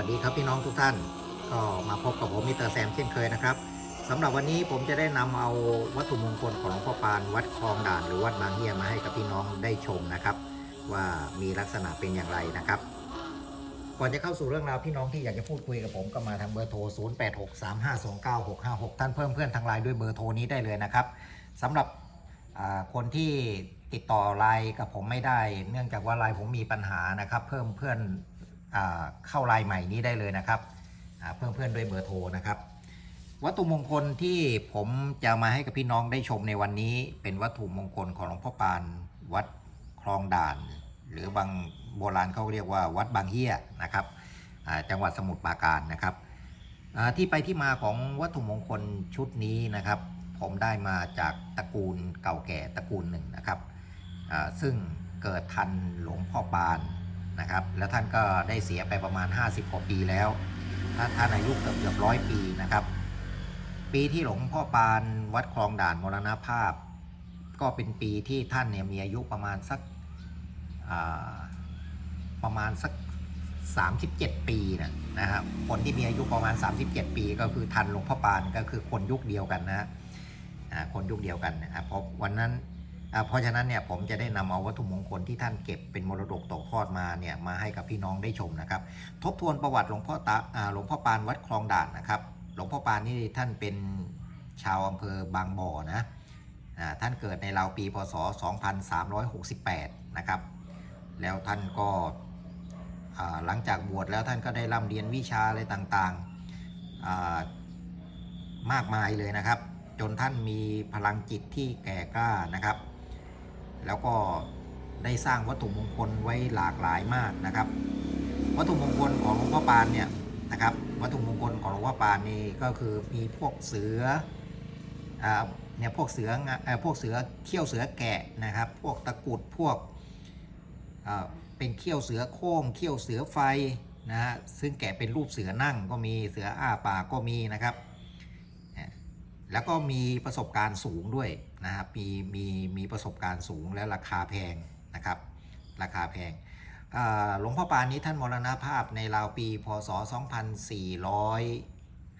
สวัสดีครับพี่น้องทุกท่าน ก็มาพบกับผมมิสเตอร์แซมเช่นเคยนะครับสำหรับวันนี้ผมจะได้นำเอาวัตถุมงคลของหลวงพ่อปานวัดคลองด่านหรือวัดบางเฮียมาให้กับพี่น้องได้ชมนะครับ ว่ามีลักษณะเป็นอย่างไรนะครับก่อนจะเข้าสู่เรื่องราวพี่น้องที่อยากจะพูดคุยกับผมก็มาทางเบอร์โทร 0863529656 ท่านเพิ่มเพื่อนทางไลน์ด้วยเบอร์โทรนี้ได้เลยนะครับสำหรับคนที่ติดต่อไลน์กับผมไม่ได้ เนื่องจากว่าไลน์ผมมีปัญหานะครับ เพิ่มเพื่อน เข้าไลน์ใหม่นี้ได้เลยนะครับเพิ่มเพื่อนด้วยเบอร์โทรนะครับ วัตถุมงคลที่ผมจะมาให้กับพี่น้องได้ชมในวันนี้ เป็นวัตถุมงคลของหลวงพ่อปานวัดคลองด่าน หรือบางโบราณเขาเรียกว่าวัดบางเฮียนะครับจังหวัดสมุทรปราการนะครับที่ไปที่มาของวัตถุมงคลชุดนี้นะครับ ผมได้มาจากตระกูลเก่าแก่ตระกูลหนึ่งนะครับซึ่งเกิดทันหลวงพ่อปาน นะครับ แล้วท่านก็ได้เสียไปประมาณ 50กว่าปีแล้วท่านท่านอายุเกือบเกือบร้อยปีนะครับ ปีที่หลวงพ่อปานวัดคลองด่านมรณภาพ ก็เป็นปีที่ท่านเนี่ยมีอายุประมาณสักประมาณสัก 37 ปีนะนะครับคนที่มีอายุประมาณ 37 ปี ก็คือทันหลวงพ่อปานก็คือคนยุคเดียวกันนะคนยุคเดียวกันนะครับเพราะวันนั้น เพราะฉะนั้นเนี่ยผมจะได้นำเอาวัตถุมงคลที่ท่านเก็บเป็นมรดกตกทอดมาเนี่ยมาให้กับพี่น้องได้ชมนะครับ ทบทวนประวัติหลวงพ่อตาหลวงพ่อปานวัดคลองด่านนะครับหลวงพ่อปานนี่ท่านเป็นชาวอำเภอบางบ่อนะท่านเกิดในราวปีพศ 2368 นะครับ แล้วท่านก็หลังจากบวชแล้วท่านก็ได้ร่ำเรียนวิชาอะไรต่างๆมากมายเลยนะครับ จนท่านมีพลังจิตที่แก่กล้านะครับ แล้วก็ได้สร้างวัตถุมงคลไว้หลากหลายมากนะครับ วัตถุมงคลของหลวงพ่อปานเนี่ยนะครับ วัตถุมงคลของหลวงพ่อปานนี่ก็คือมีพวกเสืออ่าเนี่ยพวกเสือเอ่อพวกเสือเขี้ยวเสือแกะนะครับ พวกตะกุดพวกเป็นเขี้ยวเสือโค้งเขี้ยวเสือไฟนะฮะซึ่งแกะเป็นรูปเสือนั่งก็มีเสืออ้าปากก็มีนะครับ แล้วก็มีประสบการณ์สูงด้วย นะครับมีมีมีประสบการณ์สูงและราคาแพงนะครับราคาแพงหลวงพ่อปานนี้ท่านมรณภาพในราวปี พศ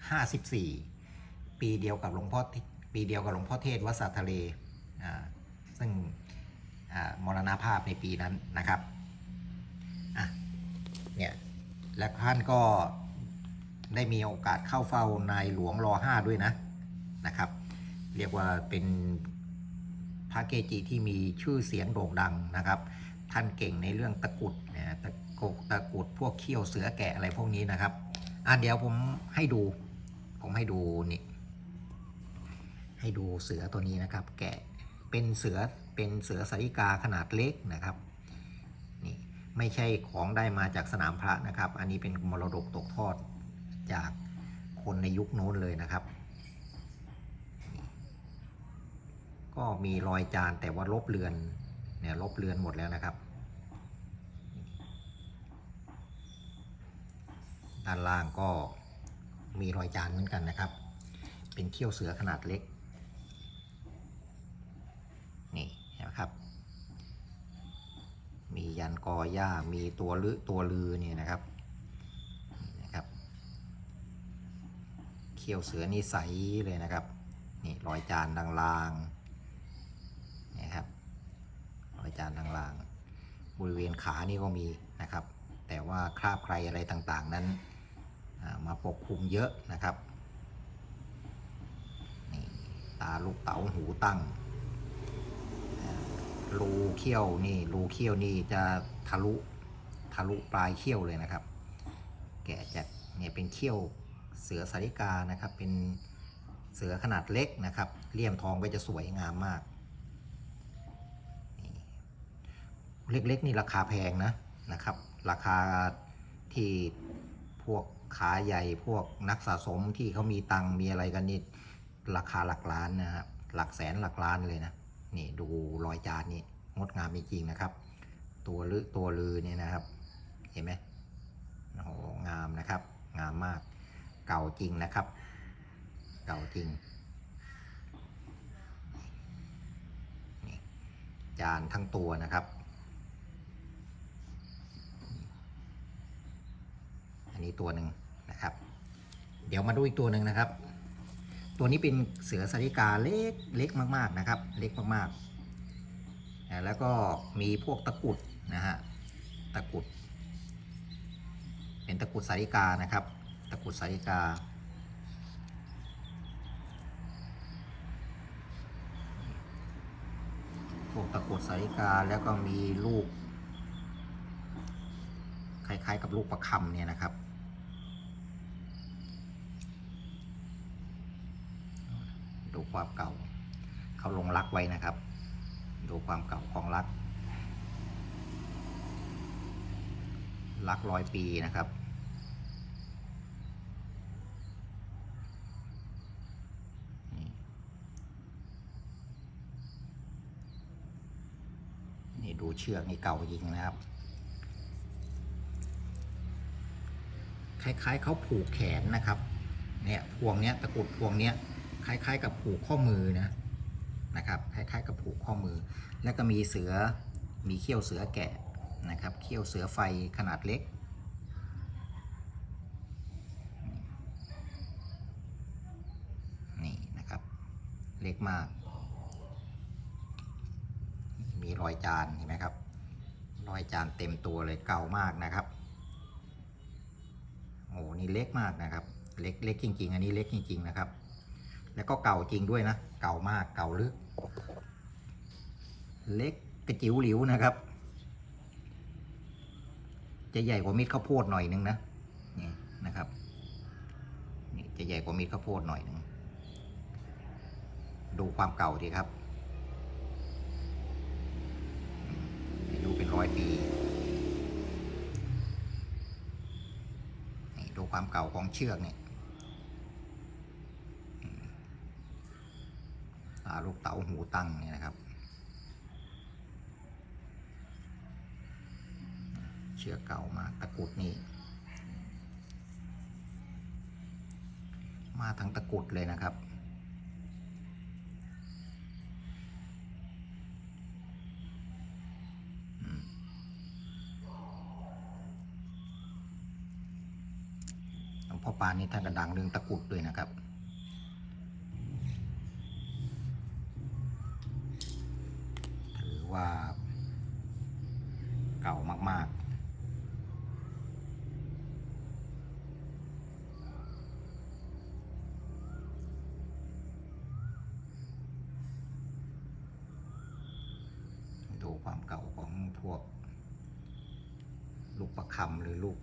2454 ปีเดียวกับหลวงพ่อปีเดียวกับหลวงพ่อเทศวัดสาทะเลซึ่งมรณภาพในปีนั้นนะครับเนี่ยและท่านก็ได้มีโอกาสเข้าเฝ้านายหลวงรอห้าด้วยนะนะครับ เรียกว่าเป็นพระเกจิที่มีชื่อเสียงโด่งดังนะครับ ท่านเก่งในเรื่องตะกรุดนะตะกุดตะกรุดพวกเขี้ยวเสือแกะอะไรพวกนี้นะครับอะเดี๋ยวผมให้ดู ผมให้ดูนี่ให้ดูเสือตัวนี้นะครับ แกะเป็นเสือเป็นเสือสาริกาขนาดเล็กนะครับนี่ไม่ใช่ของได้มาจากสนามพระนะครับ อันนี้เป็นมรดกตกทอดจากคนในยุคโน้นเลยนะครับ ก็มีรอยจานแต่ว่าลบเลือนเนี่ยลบเลือนหมดแล้วนะครับ ด้านล่างก็มีรอยจานเหมือนกันนะครับ เป็นเขี้ยวเสือขนาดเล็ก นี่นไหมครับ มียันกอหญ้า มีตัวลือตัวลือเนี่ยนะครับนี่นะครับ เขี้ยวเสือนี่ใสเลยนะครับ นี่รอยจานลางๆ นี่ครับรอยจานลางๆบริเวณขานี่ก็มีนะครับ แต่ว่าคราบใครอะไรต่างๆ นั้นามาปกคลุมเยอะนะครับนี่ตาลูกเต๋าหูตั้งรูเขี้ยวนี่รูเขี้ยวนี่จะทะลุทะลุปลายเขี้ยวเลยนะครับ แกะจากเนี่ยเป็นเขี้ยวเสือสาริกานะครับเป็นเสือขนาดเล็กนะครับเลี่ยมทองก็จะสวยงามมาก เล็กๆนี่ราคาแพงนะนะครับ ราคาที่พวกขาใหญ่พวกนักสะสมที่เขามีตังมีอะไรกันนี่ราคาหลักล้านนะครับหลักแสนหลักล้านเลยนะนี่ดูรอยจานนี่งดงามจริงๆนะครับ ตัวลือตัวลือเนี่ยนะครับ เห็นไหมโอ้โหงามนะครับ งามมากเก่าจริงนะครับ เก่าจริงจานทั้งตัวนะครับ อันนี้ นี้ ตัวหนึ่งนะครับ เดี๋ยวมาดูอีกตัวหนึ่งนะครับ ตัวนี้เป็นเสือสาริกาเล็กเล็กมากๆนะครับ เล็กมากๆ แล้วก็มีพวกตะกุดนะฮะตะกุด เป็นตะกุดสาริกานะครับ ตะกุดสาริกาพวกตะกุดสาริกาแล้วก็มีลูกคล้ายๆกับลูกประคำเนี่ยนะครับ ดูความเก่า เขาลงรักไว้นะครับ ดูความเก่าของรัก รักร้อยปีนะครับนี่ดูเชือกนี่เก่าจริงนะครับ คล้ายๆเขาผูกแขนนะครับ เนี่ยพวงเนี้ยตะกุดพวงเนี้ย คล้าย ๆ กับผูกข้อมือนะนะครับคล้าย ๆ กับผูกข้อมือ แล้วก็มีเสือมีเขี้ยวเสือแกะนะครับเขี้ยวเสือไฟขนาดเล็กนี่นะครับเล็กมาก มีรอยจานเห็นไหมครับรอยจานเต็มตัวเลยเก่ามากนะครับโอ้โหนี่เล็กมากนะครับ เล็กเล็กจริง ๆ อันนี้เล็กจริง ๆ นะครับ แล้วก็เก่าจริงด้วยนะ เก่ามากเก่าลึก เล็กกระจิ๋วหลิวนะครับ จะใหญ่กว่ามิดข้าวโพดหน่อยนึงนะนี่นะครับนี่จะใหญ่กว่ามิดข้าวโพดหน่อยนึงดูความเก่าดีครับอายุเป็นร้อยปีนี่ดูความเก่าของเชือกเนี่อืมตา ลูกเต๋าหูตั้งเนี่ยนะครับ เชือกเก่ามาตะกุดนี่มาทั้งตะกุดเลยนะครับ หลวงพ่อปานนี่ท่านก็ดังเรื่องตะกุดด้วยนะครับ ถือ ว่าเก่ามาก ๆ ดูความเก่าของพวก ลูกประคำหรือลูก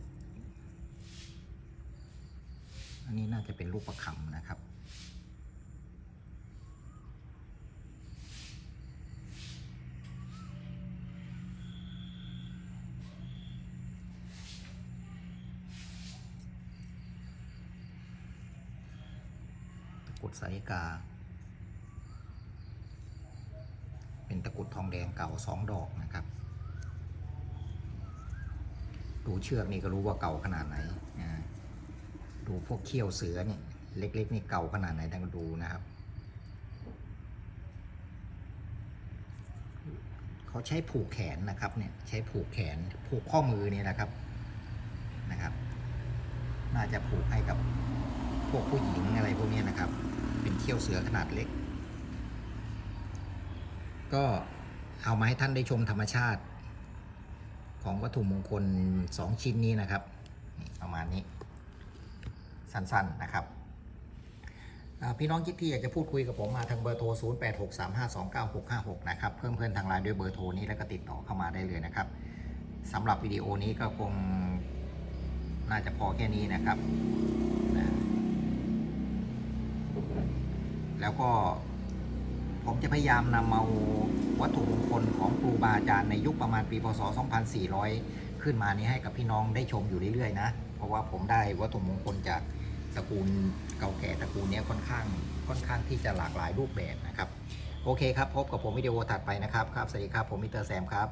อันนี้น่าจะเป็นลูกประคำนะครับ กรุดสาริกา เป็นตะกุดทองแดงเก่าสองดอกนะครับ ดูเชือกนี่ก็รู้ว่าเก่าขนาดไหนนะดูพวกเขี้ยวเสือนี่เล็ก ๆ นี่เก่าขนาดไหนต้องดูนะครับ เขาใช้ผูกแขนนะครับเนี่ยใช้ผูกแขนผูกข้อมือนี่นะครับนะครับ น่าจะผูกให้กับ วกผู้หญิงอะไรพวกนี้นะครับ เป็นเขี้ยวเสือขนาดเล็ก ก็เอามาให้ท่านได้ชมธรรมชาติ ของวัตถุมงคล 2 ชิ้นนี้นะครับ ประมาณนี้ สั้นๆนะครับพี่น้องคิดที่อยากจะพูดคุยกับผมมาทางเบอร์โทร 0863529656 นะครับ เพิ่มเพื่อนทางไลน์ด้วยเบอร์โทรนี้แล้วก็ติดต่อเข้ามาได้เลยนะครับสำหรับวิดีโอนี้ก็คงน่าจะพอแค่นี้นะครับนะ แล้วก็ผมจะพยายามนำเอาวัตถุมงคลของครูบาอาจารย์ในยุคประมาณปีพศ 2400 ขึ้นมานี้ให้กับพี่น้องได้ชมอยู่เรื่อยๆนะ เพราะว่าผมได้วัตถุมงคลจากตระกูลเก่าแก่ตระกูลนี้ค่อนข้างค่อนข้างที่จะหลากหลายรูปแบบนะครับ โอเคครับ พบกับผมวิดีโอถัดไปนะครับครับสวัสดีครับผมมิสเตอร์แซมครับ